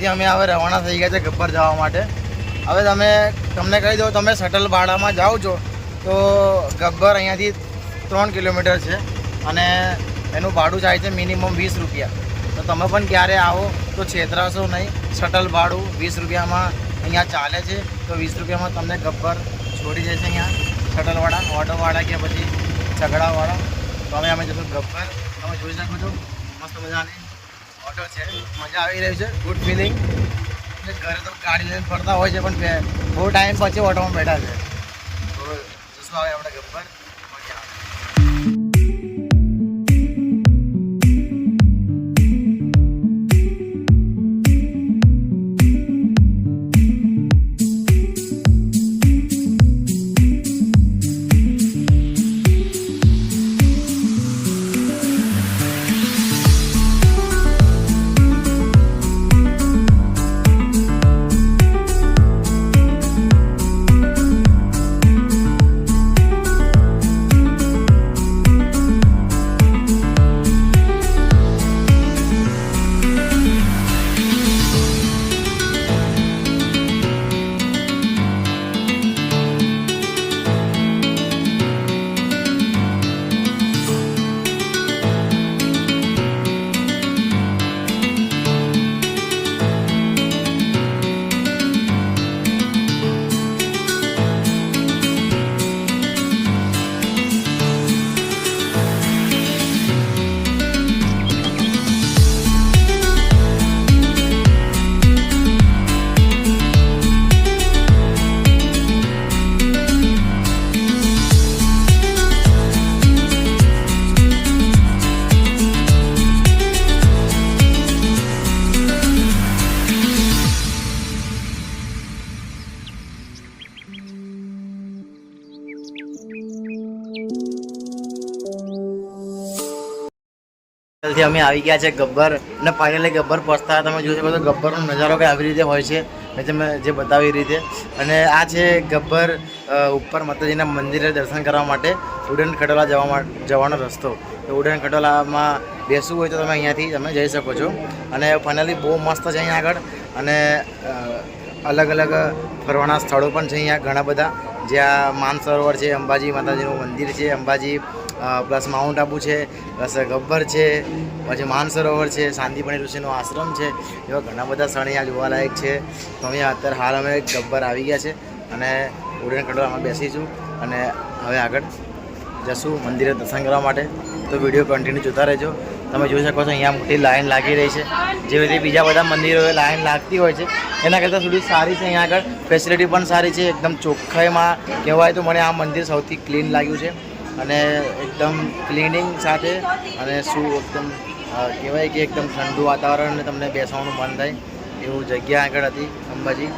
ત્યાંથી અમે હવે રવાના થઈ ગયા છે ગબ્બર જવા માટે. હવે તમે, તમને કહી દઉં, તમે શટલ ભાડામાં જાઓ છો, તો ગબ્બર અહીંયાથી ત્રણ કિલોમીટર છે અને એનું ભાડું જાય છે મિનિમમ વીસ રૂપિયા. તો તમે પણ ક્યારે આવો, તો છેતરાશો નહીં. શટલ ભાડું વીસ રૂપિયામાં અહીંયા ચાલે છે, તો વીસ રૂપિયામાં તમને ગબ્બર છોડી જશે અહીંયા. શટલવાળા ઓટોવાળા કે પછી ઝઘડાવાળા. તો અમે અમે જશું ગબ્બર. તમે જોઈ શકો છો, મસ્ત મજાની ઓટો છે. મજા આવી રહી છે. ગુડ ફિલિંગ ઘરે તો ગાડી લઈને ફરતા હોય છે, પણ બહુ ટાઈમ પછી ઓટોમાં બેઠા છે. તો જશું આવે આપણે ગબ્બર થી અમે આવી ગયા છે ગબ્બર અને ફાઇનલી ગબ્બર પહોંચતા તમે જોઈ શકો છો ગબ્બરનો નજારો કંઈ આવી રીતે હોય છે, મેં તમે જે બતાવી રીતે અને આ છે ગબ્બર ઉપર માતાજીના મંદિરે દર્શન કરવા માટે ઉડન ખટોલા જવા જવાનો રસ્તો. તો ઉડન ખટોલામાં બેસવું હોય તો તમે અહીંયાથી તમે જઈ શકો છો. અને ફાઇનલી બહુ મસ્ત છે અહીંયા આગળ. અને અલગ અલગ ફરવાના સ્થળો પણ છે અહીંયા ઘણા બધા. જ્યાં માનસરોવર છે, અંબાજી માતાજીનું મંદિર છે, અંબાજી પ્લસ માઉન્ટ આબુ છે, પ્લસ ગબ્બર છે, પછી માનસરોવર છે શાંતિપણી ઋષિનો આશ્રમ છે, એવા ઘણા બધા સ્થળ અહીંયા જોવાલાયક છે. તો અહીંયા અત્યારે હાલ અમે ગબ્બર આવી ગયા છે અને ઉડન ખટોલામાં બેસીશું અને હવે આગળ જશું મંદિરે દર્શન કરવા માટે. તો વીડિયો કન્ટિન્યુ જોતા રહેજો. તમે જોઈ શકો છો અહીંયા મોટી લાઈન લાગી રહી છે. જેવી રીતે બીજા બધા મંદિરોએ લાઈન લાગતી હોય છે, એના કરતાં થોડી સારી છે અહીંયા આગળ. ફેસિલિટી પણ સારી છે, એકદમ ચોખ્ખાઈમાં કહેવાય તો મને આ મંદિર સૌથી ક્લીન લાગ્યું છે. અને એકદમ ક્લિનિંગ સાથે અને શું એકદમ કહેવાય કે એકદમ ઠંડુ વાતાવરણ તમને બેસવાનું મન થાય એવું જગ્યા આગળ હતી અંબાજી.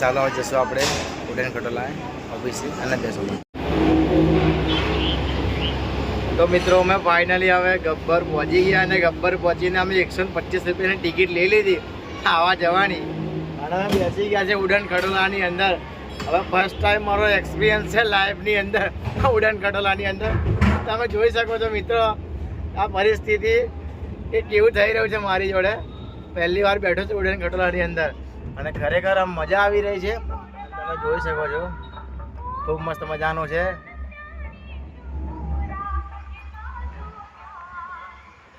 ચાલો હવે જશું આપણે ઉડન ખટોલા ઓફિસે અને બેસવું તો મિત્રો, અમે ફાઇનલી હવે ગબ્બર પહોંચી ગયા અને ગબ્બર પહોંચીને અમે એકસો પચીસ રૂપિયાની ટિકિટ લઈ લીધી. આવા જવાની. અને બેસી ગયા છે ઉડન ખટોલાની અંદર. હવે ફર્સ્ટ ટાઈમ મારો એક્સપિરિયન્સ છે લાઈફની અંદર, ઉડન કટોલાની અંદર. તમે જોઈ શકો છો મિત્રો, આ પરિસ્થિતિ એ કેવું થઈ રહ્યું છે મારી જોડે. પહેલી વાર બેઠો છું ઉડન કટોલાની અંદર અને ખરેખર આમ મજા આવી રહી છે. તમે જોઈ શકો છો. ખૂબ મસ્ત મજાનું છે.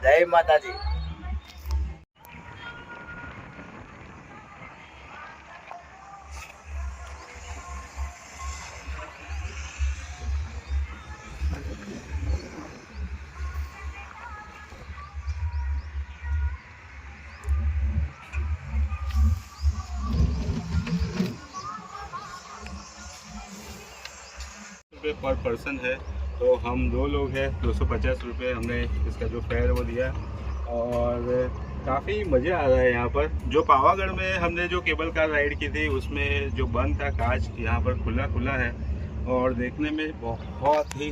જય માતાજી. पर पर्सन है तो हम दो लोग हैं, दो सौ पचास रुपये हमने इसका जो फेयर वो दिया। और काफ़ी मज़ा आ रहा है यहाँ पर। जो पावागढ़ में हमने जो केबल कार राइड की थी, उसमें जो बंद था काज यहाँ पर खुला खुला है। और देखने में बहुत ही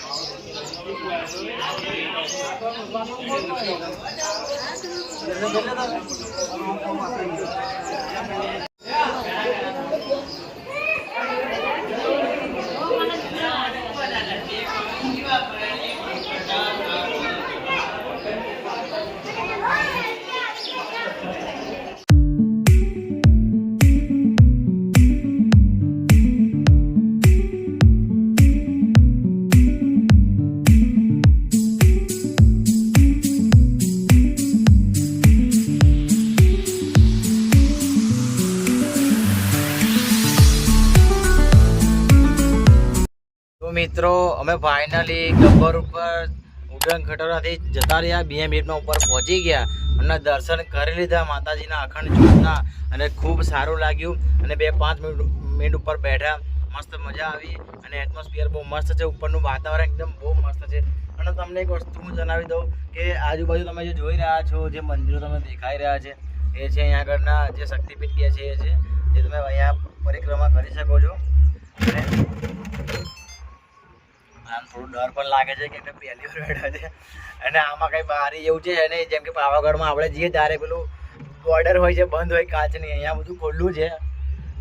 Vamos lá, vamos lá. મિત્રો, અમે ફાઇનલી ગબ્બર ઉપર ઉડન ખટોરાથી જતા રહ્યા. બે મિનિટમાં ઉપર પહોંચી ગયા અને દર્શન કરી લીધા માતાજીના અખંડ જ્યોતના અને ખૂબ સારું લાગ્યું. અને બે પાંચ મિનિટ મિનિટ ઉપર બેઠા. મસ્ત મજા આવી અને એટમોસ્ફિયર બહુ મસ્ત છે. ઉપરનું વાતાવરણ એકદમ બહુ મસ્ત છે. અને તમને એક વસ્તુ હું જણાવી દઉં કે આજુબાજુ તમે જે જોઈ રહ્યા છો, જે મંદિરો તમે દેખાઈ રહ્યા છે, એ છે અહીંયા આગળના જે શક્તિપીઠ કે છે, એ છે, જે તમે અહીંયા પરિક્રમા કરી શકો છો. અને આમ થોડું ડર પણ લાગે છે કેમ કે પહેલી વાર બેઠા છે. અને આમાં કંઈ બારી એવું છે નહીં, જેમ કે પાવાગઢમાં આપણે જઈએ ત્યારે પેલું બોર્ડર હોય છે, બંધ હોય કાચની અહીંયા બધું ખુલ્લું છે.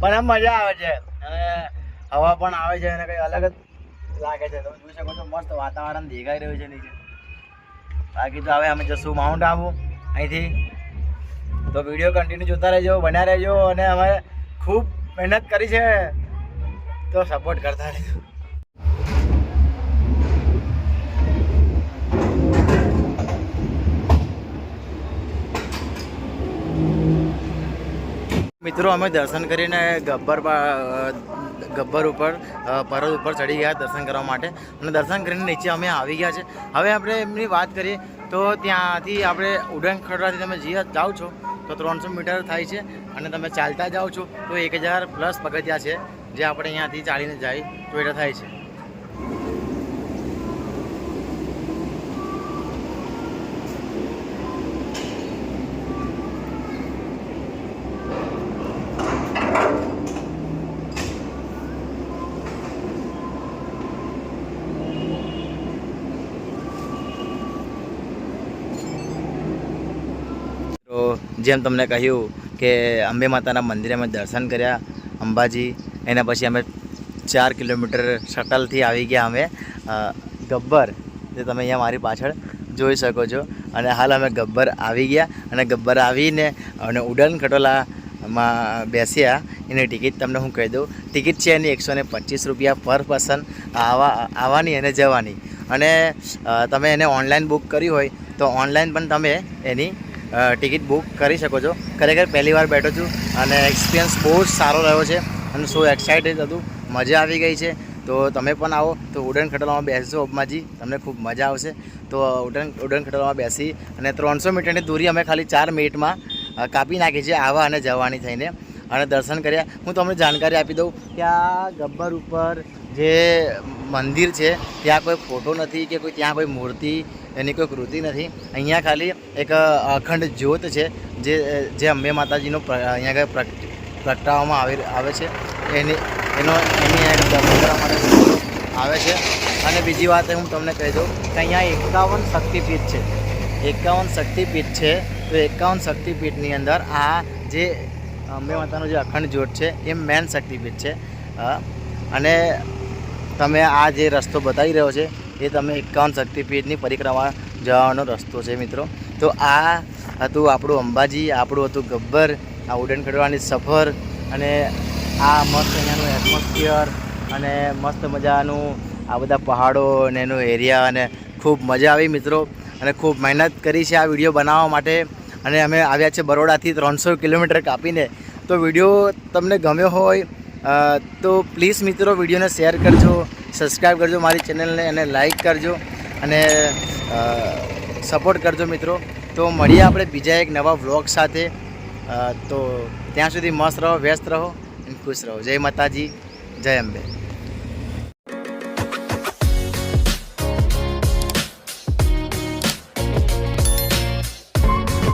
પણ આમ મજા આવે છે. અને હવા પણ આવે છે અને કંઈ અલગ જ લાગે છે. તમે જોઈ શકો છો, મસ્ત વાતાવરણ દેખાઈ રહ્યું છે નીચે. બાકી તો હવે અમે જશું માઉન્ટ આબુ અહીંથી. તો વીડિયો કન્ટિન્યુ જોતા રહેજો, બન્યા રહેજો અને અમે ખૂબ મહેનત કરી છે. તો સપોર્ટ કરતા રહેજો. મિત્રો, અમે દર્શન કરીને ગબ્બર ગબ્બર ઉપર પર્વત ઉપર ચડી ગયા દર્શન કરવા માટે. અને દર્શન કરીને નીચે અમે આવી ગયા છે. હવે આપણે એમની વાત કરીએ તો ત્યાંથી આપણે ઉડન ખડરાથી તમે જે જાઓ છો, તો ત્રણસો મીટર થાય છે અને તમે ચાલતા જાઓ છો, તો એક હજાર પ્લસ પગથિયા છે, જે આપણે અહીંયાથી ચાલીને જાય તો એટલે થાય છે તો જેમ તમને કહ્યું કે અંબે માતાના મંદિરે અમે દર્શન કર્યા અંબાજી. એના પછી અમે ચાર કિલોમીટર શટલથી આવી ગયા અમે. ગબ્બર, જે તમે અહીંયા મારી પાછળ જોઈ શકો છો. અને હાલ અમે ગબ્બર આવી ગયા અને ગબ્બર આવીને અને ઉડન ખટોલામાં બેસ્યા. એની ટિકિટ તમને હું કહી દઉં. ટિકિટ છે એની એકસો ને પચીસ રૂપિયા પર પર્સન આવા, આવવાની અને જવાની. અને તમે એને ઓનલાઈન બુક કરી હોય તો ઓનલાઈન પણ તમે એની ટિકિટ બુક કરી શકો છો. ખરેખર પહેલી વાર બેઠો છું અને એક્સપિરિયન્સ બહુ જ સારો રહ્યો છે અને સો એક્સાઇટેડ હતું. મજા આવી ગઈ છે. તો તમે પણ આવો. તો ઉડન ખટોલામાં બેસજો ઓબમાજી તમને ખૂબ મજા આવશે. તો ઉડન ઉડન ખટોલામાં બેસી અને ત્રણસો મીટરની દૂરી અમે ખાલી ચાર મિનિટમાં કાપી નાખી છે આવા અને જવાની થઈને. અને દર્શન કર્યા. હું તમને જાણકારી આપી દઉં કે આ ગબ્બર ઉપર જે મંદિર છે, ત્યાં કોઈ ફોટો નથી કે કોઈ ત્યાં કોઈ મૂર્તિ એની કોઈ કૃતિ નથી. અહીંયા ખાલી એક અખંડ જ્યોત છે, જે જે અંબે માતાજીનો અહીંયા આગળ પ્રગટાવવામાં આવે આવે છે. એની, એનો, એની દર્શન કરવા માટે આવે છે. અને બીજી વાત હું તમને કહી દઉં કે અહીંયા એકાવન શક્તિપીઠ છે. એકાવન શક્તિપીઠ છે. તો એકાવન શક્તિપીઠની અંદર આ જે અંબે માતાનું જે અખંડ જ્યોત છે, એ મેન શક્તિપીઠ છે. અને તમે આ જે રસ્તો બતાવી રહ્યો છે, એ તમે એકાવન શક્તિપીઠની પરિક્રમા જવાનો રસ્તો છે મિત્રો. તો આ હતું આપણું અંબાજી, આપણું હતું ગબ્બર, આ ઉડન ખડવાની સફર, અને આ મસ્ત અહીંયાનું એટમોસ્ફિયર અને મસ્ત મજાનું આ બધા પહાડો અને એનું એરિયા અને ખૂબ મજા આવી મિત્રો. અને ખૂબ મહેનત કરી છે આ વીડિયો બનાવવા માટે. અને અમે આવ્યા છે બરોડાથી ત્રણસો કિલોમીટર કાપીને. તો વીડિયો તમને ગમ્યો હોય તો પ્લીઝ મિત્રો વિડીયોને શેર કરજો સબસ્ક્રાઈબ કરજો મારી ચેનલને અને લાઈક કરજો અને સપોર્ટ કરજો મિત્રો. તો મળીએ આપણે બીજા એક નવા વ્લોગ સાથે. તો ત્યાં સુધી મસ્ત રહો, વ્યસ્ત રહો અને ખુશ રહો. જય માતાજી, જય અંબે.